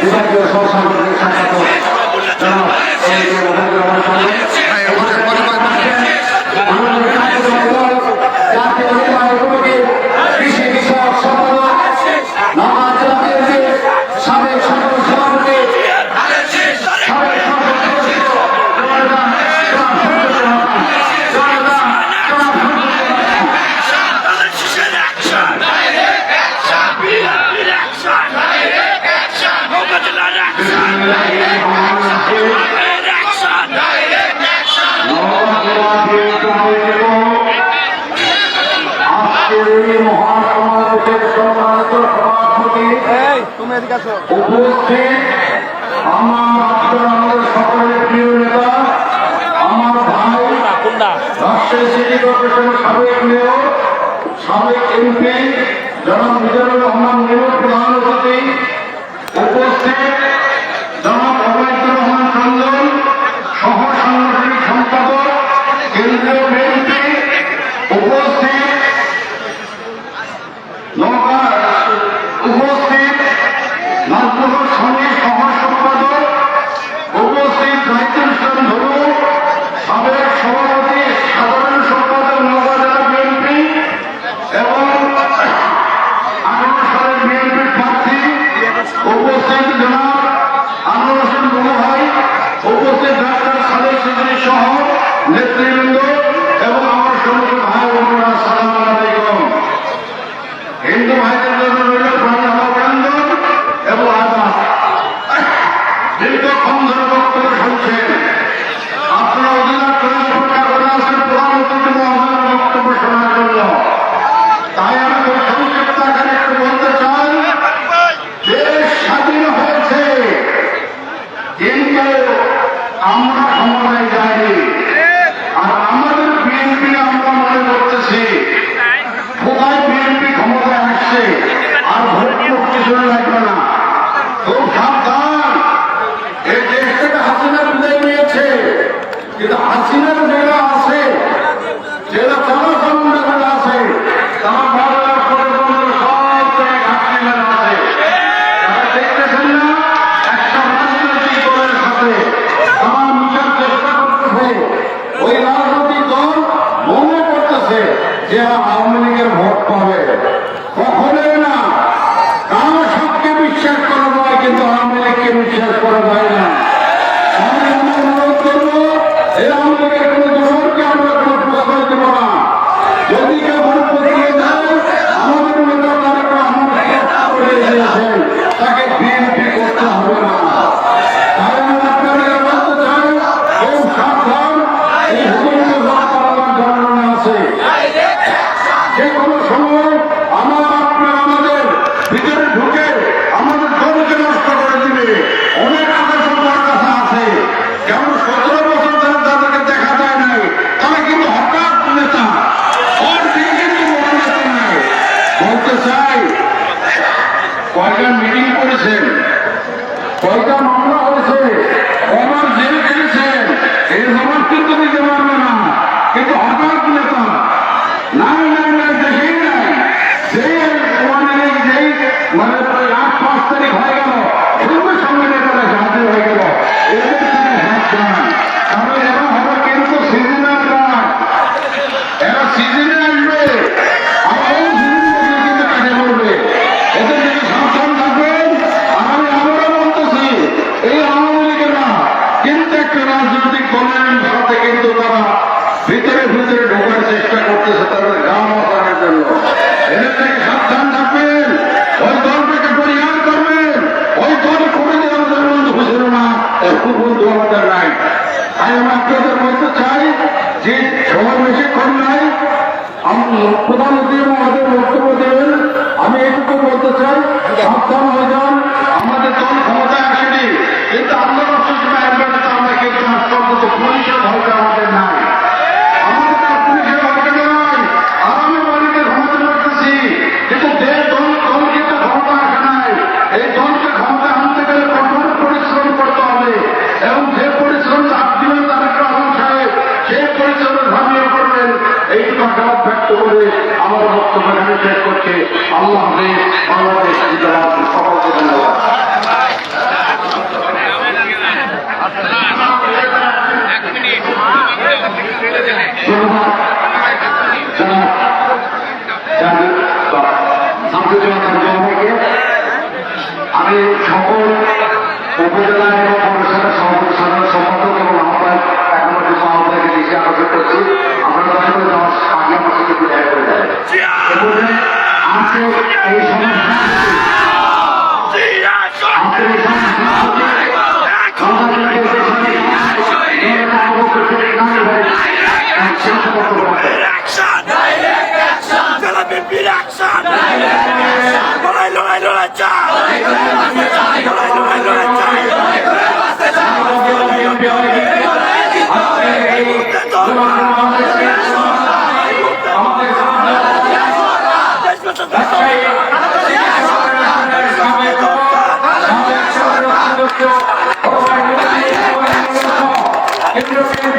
বিভাগীয় সহসাংগঠনিক সম্পাদক Allah Bey গম্ভীর অ্যাকশন লড়াই লড়াই লড়াই চাই লড়াই লড়াই লড়াই চাই Thank you.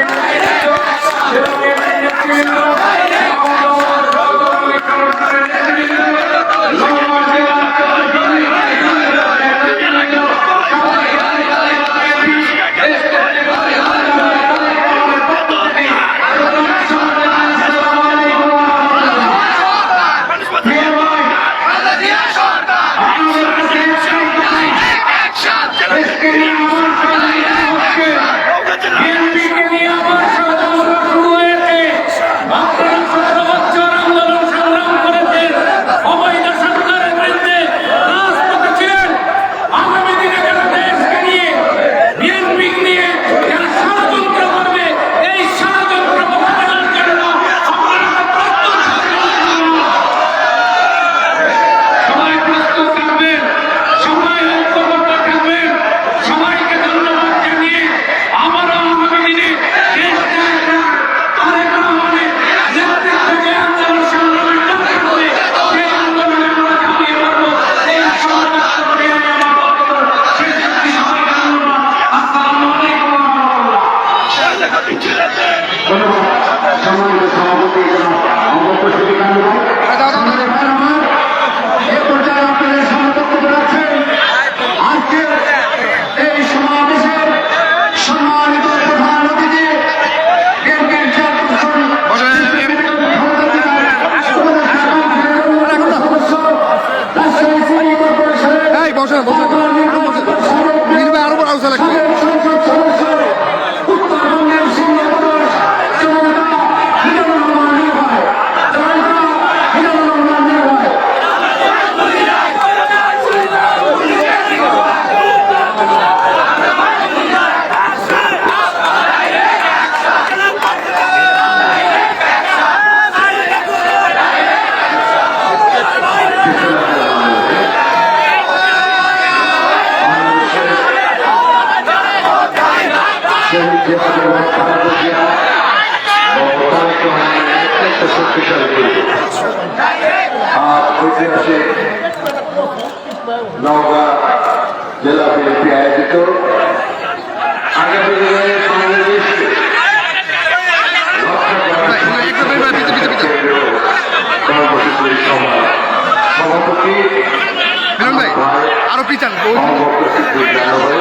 জানাবে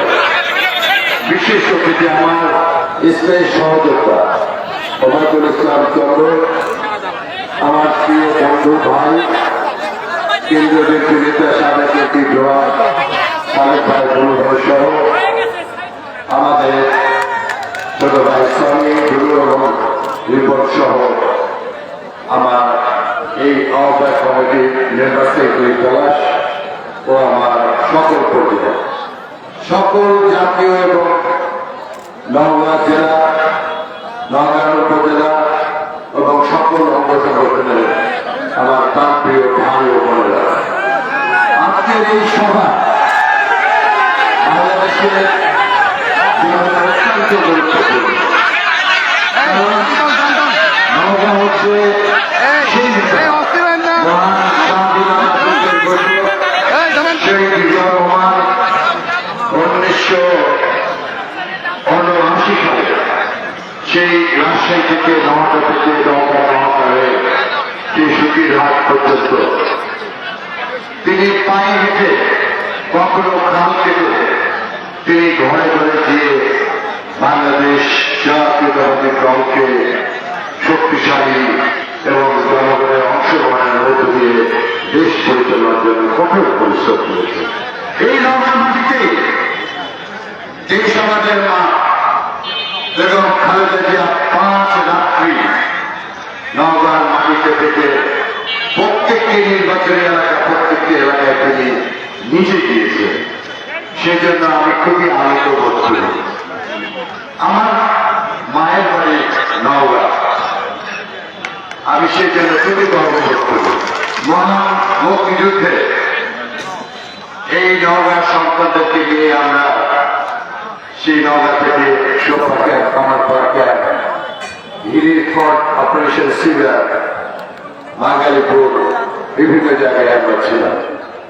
বিশেষ অতিথি আমার স্থায়ী সহযোদ্ধা ওবায়দুল ইসলাম চন্দ্র, আমার প্রিয় বন্ধু ভাই, কেন্দ্রীয় ব্যক্তি নেতা সাবেক একটি জোয়ার সাবেক ভাই বন্ধু সহ আমাদের ছোট ভাই এবং রিপোর্ট সহ আমার এই আহ্বায়ক কমিটির সেক্রেটারি পলাশ ও আমার সকল পরিবার সকল জাতীয় এবং নওগাঁ জেলা, নওগাঁ উপজেলা এবং সকল অঙ্গ সংগঠনের আমার তার প্রিয় ভাই ও বোনেরা। আজকের এই সভা বাংলাদেশের জন্য অত্যন্ত গুরুত্বপূর্ণ কারণ নওগাঁ হচ্ছে সেই এই অস্থির হবেন না মহান স্বাধীনতা যুগের গৌরব। এই জানেন সেই বিজয় রহমান উনিশশো উনআশি সালে সেই রাজশাহী থেকে নওয়াটা থেকে নৌকা নৌকারে সেই সুখীর হাট পর্যন্ত তিনি পায়ে হেঁটে কখনো খাল কেটে তিনি ঘরে ঘরে গিয়ে বাংলাদেশ জাতীয়তাবাদী দলকে শক্তিশালী এবং জনগণের অংশগ্রহণের মধ্য দিয়ে দেশ পরিচালনার জন্য কঠোর পরিশ্রম করেছে। এই মাটিতে যে সমাজের মা বেগম খালেদা জিয়া পাঁচ রাত্রি নওগাঁর মাটিতে থেকে প্রত্যেকটি নির্বাচনী এলাকা প্রত্যেকটি এলাকায় তিনি নিজে গিয়েছেন সেই জন্য আমি খুবই আনন্দ বোধ করি আমার মায়ের বাড়ি নওগাঁ আমি সেই জন্য খুবই গর্ববোধ করি মহান মুক্তিযুদ্ধে এই নওগাঁ সন্তানদেরকে নিয়ে আমরা সেই নওগাঁ থেকে সোপা ক্যাম্প কামারপাড়া ক্যাম্প হিরির ফর্ট অপারেশন সিভিয়ার বাঙালিপুর বিভিন্ন জায়গায় আমরা ছিলাম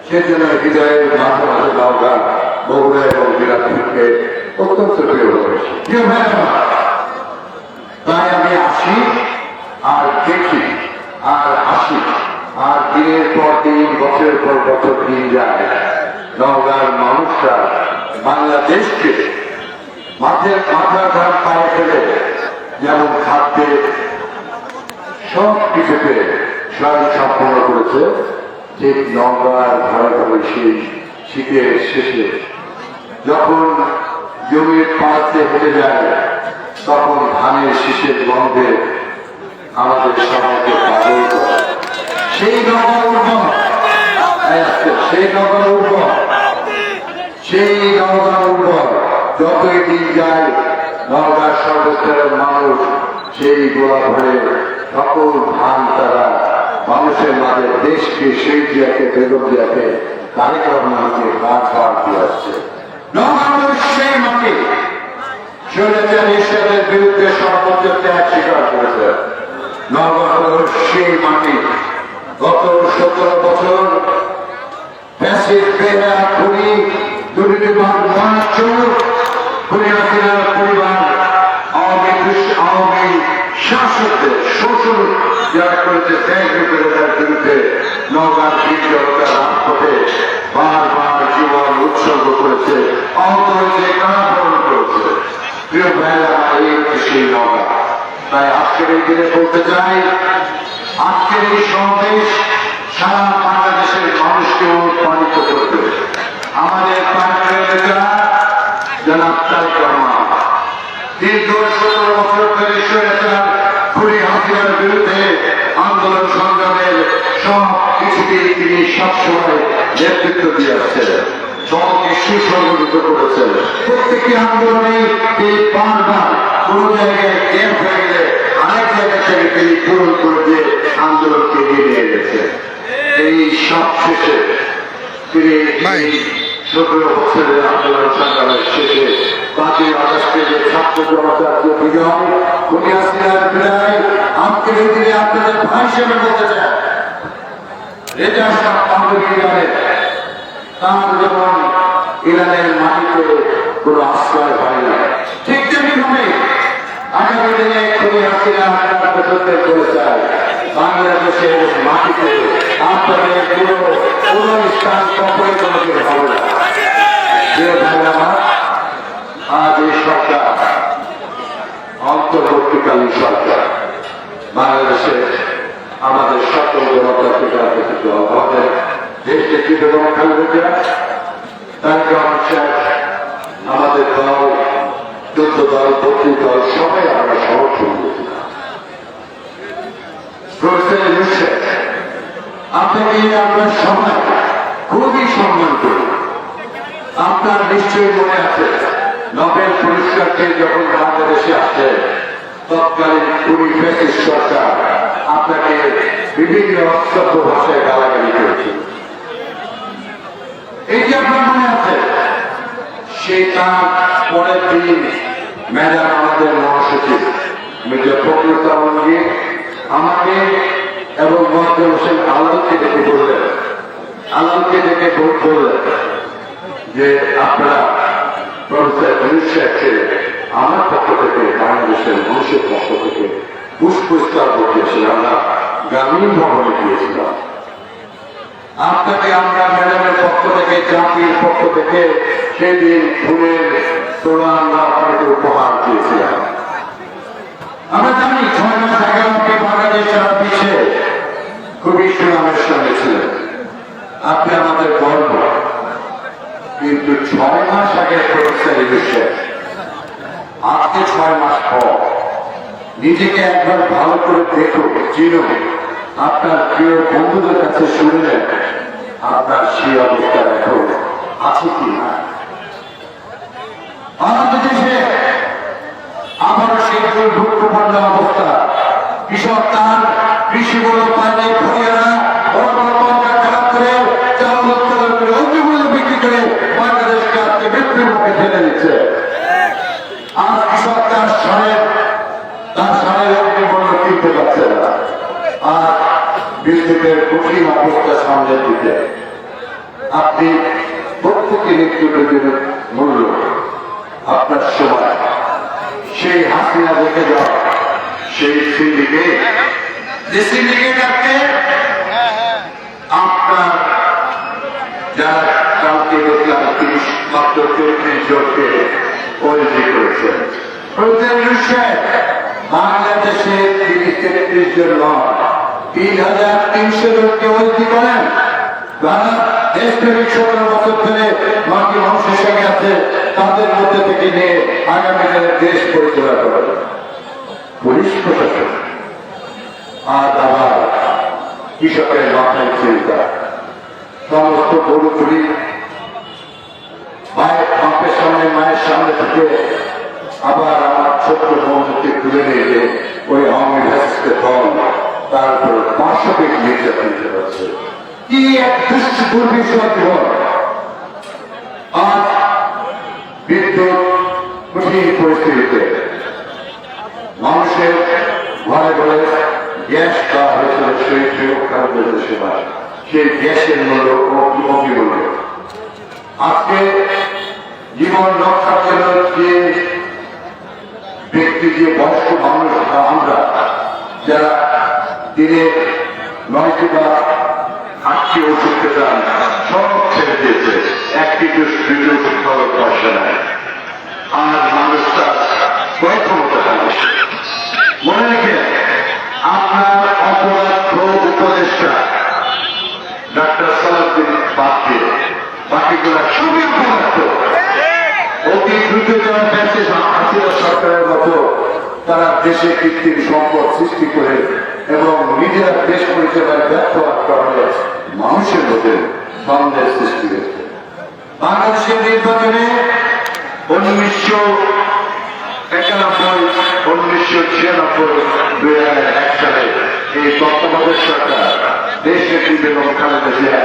সেজন্য হৃদয়ের মাঝে মাঝে নওগাঁ বগুড়া এবং দিনাজপুরকে অত্যন্ত প্রিয় করেছি। তাই আমি আসি আর দেখি আর আসি আর দিনের পর দিন, বছরের পর বছর দিন যায়। নওগাঁর মানুষরা বাংলাদেশকে মাঠে মাথার ঘাট পায়ে ফেলে যেমন খাদ্যে সব কিছুতে স্বয়ং সম্পন্ন করেছে ঠিক নওগাঁর ঘরে ঘরে সেই শীতের শেষে যখন জমির পাড়াতে হেঁটে যায়, তখন ধানের শীষের গন্ধে আমাদের সবাইকে পাগল সেই নগর উর্বর। সেই নগর উর্বর। সেই নওগাঁ উর্বর। যতই দিন যায়, নওগাঁর সর্বস্তরের মানুষ সেই গোলা ভরে সকল ধান তারা মানুষের মাঝে দেশকে সেই জিয়াকে বেগম জিয়াকে তারেক রহমানকে কাজ কাজ দিয়ে আসছে? বিরুদ্ধে সর্বোচ্চ ত্যাগ স্বীকার করেছে। সেই মাটি গত সতেরো বছর প্যাসিভ বেহা খুনি দুর্নীতিবাদ মহাচোর খুনি হাসিনার পরিবার আওয়ামী আওয়ামী শাসকদের শোষণ যারা করেছে ব্যাংক বিরোধের বিরুদ্ধে নওগাঁর বীর জনতা রাজপথে বারবার জীবন উৎসর্গ করেছে, অন্তরে হয়েছে কারাবরণ করেছে। প্রিয় ভাইরা এই কৃষি নওগাঁ। তাই আজকের এই দিনে বলতে চাই, আজকের এই সমাবেশ সারা বাংলাদেশের মানুষকে অনুপ্রাণিত করবে আমাদের পার্টির নেতা জনাব তারেক রহমান দীর্ঘ সতেরো বছর ধরে স্বৈরাচার খুনি হাসিনার বিরুদ্ধে আন্দোলন সংগ্রামের সব কিছুকেই তিনি সবসময় নেতৃত্ব দিয়ে আসছেন দলকে সুসংগঠিত করেছেন প্রত্যেকটি আন্দোলনে তিনি বারবার কোন জায়গায় গ্যাপ হয়ে গেলে আরেক জায়গা থেকে তিনি পূরণ করে দিয়ে আন্দোলনকে এগিয়ে নিয়ে গেছেন এই সব শেষে তিনি সতেরো বছরের আন্দোলন সংগ্রামের শেষে পাঁচই আগস্টে যে ছাত্র জনতার যে বিজয় উনি আসিনার বিদায় আজকের এই আপনাদের ভাই হিসেবে বলতে চান রেজা শাহ জানেন তার যেমন ইরানের মাটিতে কোনো আশ্রয় হয় না, ঠিক তেমনি আগামী দিনে খুবই হাসিনা আপনার পছন্দের করে চায় বাংলাদেশের মাটিতে আপনাদের কোনো কোনো স্থান কখনোই কোনোদিন হবে না। প্রিয় ভাই আজ এই সরকার, অন্তর্বর্তীকালীন সরকার, বাংলাদেশের আমাদের সকল জনতাকে ব্যতীত আমাদের দেশকে কি বেগম খালেদা তার শেখ আমাদের দল, যুদ্ধ দল, ভর্তি দল, সবাই আমরা সমর্থন আমরা সবাই খুবই সম্মান করি। আপনার নিশ্চয়ই মনে আছে, নোবেল পুরস্কার পেয়ে যখন বাংলাদেশে আসে, তৎকালীন কুড়ি ব্রিটিশ সরকার আপনাকে বিভিন্ন অসভ্য ভাষায় গালাগালি করেছিল এই যে আপনার মনে আছে, সেই তার পরের দিন ম্যাডাম আমাদের মহাসচিব, মির্জা ফখরুল আলমগীর আমাকে এবং মহাজন হোসেন আলমকে ডেকে বললেন আলমকে ডেকে বললেন যে আপনারা প্রফেসর ইউসেফকে আমার পক্ষ থেকে, বাংলাদেশের মানুষের পক্ষ থেকে পুষ্পস্কার করতেছি আমরা গ্রামীণ ভবনে গিয়েছিলাম। আপনাকে আমরা ম্যাডামের পক্ষ থেকে, জাতির পক্ষ থেকে সেদিন ফুলের তোলা আমরা আপনাকে উপহার দিয়েছিলাম। আমরা জানি ছয় মাস আগে আমাকে বাংলাদেশ সারা বিশ্বে খুবই সুনামের সঙ্গে ছিলেন। আপনি আমাদের গর্ব কিন্তু ছয় মাস আগে প্রফেসর ইউসেফ আজকে ছয় মাস পর নিজেকে একবার ভালো করে দেখো, চিনো। আপনার প্রিয় বন্ধুদের কাছে শুনে নেন। আপনার সেই অবস্থা এখন আছে কি না? আমাদের দেশে আবারও সেই দুর্ভিক্ষপূর্ণ অবস্থা। কৃষক তার করে অতিমূল্য বিক্রি করে বাংলাদেশকে আজকে মৃত্যুর মুখে ঠেলে দিচ্ছে। আর কৃষক তার সারের কিনতে পারছে না আর বিদ্যুতের কঠিন অবস্থা সামনে দিতে আপনি প্রত্যেকে নিত্যপ্রয়োজনের মূল্য আপনার সময় সেই হাসিনা দেখে যাও সেই সিন্ডিকেট যে সিন্ডিকেট আপনি আপনার যারা কাউকে দেখলাম তিরিশ মাত্র চৌত্রিশ জনকে ওয়েলজি করেছেন প্রতিদিন রুশেন বাংলাদেশে তিরিশ তেত্রিশ জন নয়। তিন হাজার তিনশো জনকে ওয়েলজি করেন। যারা দেশপ্রেমিক সতেরো বছর ধরে বাকি মানুষের সঙ্গে আছে। তাদের মধ্যে থেকে নিয়ে আগামী দিনে দেশ পরিচালনা পুলিশ প্রশাসন আজ আবার কৃষকের মাথায় সমস্ত গরু চুরি। মায়ের সামনে মায়ের সামনে থেকে আবার আমার ছোট্ট বন্ধুকে তুলে নিয়ে ওই আওয়ামী ভাষকে দল তার উপর পাঁচশো নির্যাতন কি এক দুষ্ট আজ বিদ্যুৎ কঠিন পরিস্থিতিতে মানুষের ঘরে ঘরে গ্যাস দেওয়া হয়েছিল সেই জন্য সেবা। সেই গ্যাসের মূল্য অভিমূল্য আজকে জীবন রক্ষার জন্য যে ব্যক্তি যে বয়স্ক মানুষ আমরা, যারা দিনে নয়টি বা আটটি ওষুধ খেতাম সব ছেড়ে দিয়েছে। একটি দুটি ওষুধ খাওয়ার পয়সা নেয় আর মানুষটা ক্রয় দেশে হাসিনা সরকারের মতো তারা দেশে কৃত্রিম সম্পদ সৃষ্টি করে এবং নিজেরা দেশ পরিচালনায় মানুষের মধ্যে সন্দেহ সৃষ্টি হয়েছে বাংলাদেশের নির্বাচনে উনিশশো একানব্বই উনিশশো ছিয়ানব্বই হাজার এক সালে এই তত্ত্বাবধায়ক সরকার দেশের এবং খালেদা জিয়া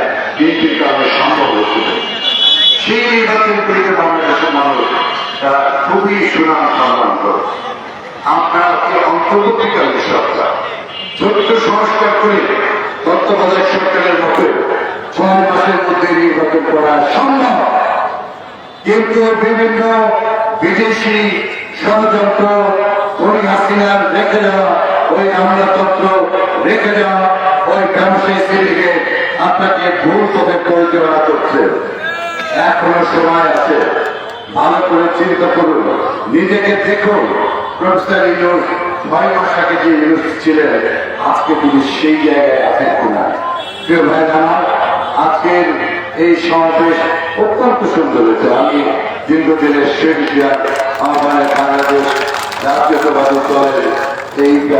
কারণে সম্ভব হয়েছিল। সেই নির্বাচনগুলিকে বাংলাদেশের মানুষ, তারা খুবই সুনাম সম্মান করে। আপনার অন্তর্বর্তীকালীন সরকার ছোট্ট সংস্কার করে তত্ত্বাবধায়ক সরকারের মতো ছয় মাসের মধ্যে নির্বাচন করা সম্ভব। কিন্তু বিভিন্ন বিদেশি ষড়যন্ত্র ওই হাসিনার রেখে দেওয়া, ওই আমলাতন্ত্র রেখে দেওয়া, ওই ব্যবসায়ী শ্রেণীকে আপনাকে ভুল পথে পরিচালনা করছে। এখনও সময় আছে। ভালো করে চিন্তা করুন। নিজেকে দেখুন। প্রফেসর ইউনুস যে ইউনুস ছিলেন, আজকে তিনি সেই জায়গায় আছেন কিনা? প্রিয় ভাই আমার আজকের এই সমাবেশ অত্যন্ত সুন্দর হয়েছে। আমি দীর্ঘদিনের শেখ জিয়ার আহ্বানে বাংলাদেশ জাতীয়তাবাদী দলের এই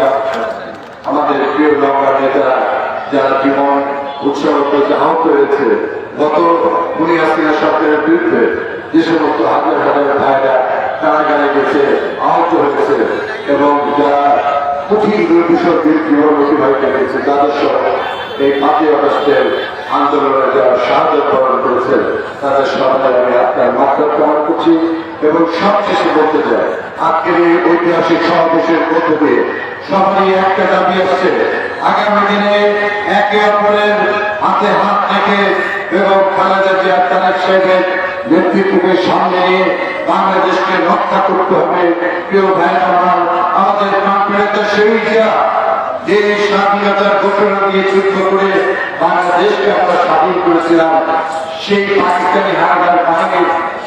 আমাদের প্রিয় নেতারা যারা জীবন উৎসর্গ করতে আহত হয়েছে। গত উনি হাসিনা সরকারের বিরুদ্ধে যে সমস্ত হাজার হাজার ভাইরা কারাগারে গেছে, আহত হয়েছে এবং যারা কঠিন দুর্বিষয় জীবন অতিবাহিত হয়েছে তাদের সহ এই পাঁচই অগস্টের আন্দোলনে যারা সাহায্য করেছেন তাদের সবাই আমি আপনার মাত্রা প্রমাণ করছি। এবং সবশেষে বলতে চাই আজকের এই ঐতিহাসিক সমাবেশের মধ্য দিয়ে সবারই একটা দাবি আসছে। আগামী দিনে একে অপরের হাতে হাত রেখে এবং খালেদা জিয়া তারেক সাহেবের নেতৃত্বকে সামনে নিয়ে বাংলাদেশকে রক্ষা করতে হবে। প্রিয় ভাই, আমার আমাদের প্রাণপ্রিয়তা সেই জিয়া যে স্বাধীনতার ঘোষণা দিয়ে যুদ্ধ করে বাংলাদেশকে আমরা স্বাধীন করেছিলাম, সেই পাকিস্তানি হানাদার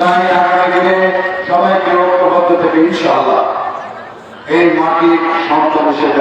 তাই আগামী দিনে সবাইকে ঐক্যবদ্ধ থেকে ইনশাআল্লাহ। এই মাটির সন্তান হিসেবে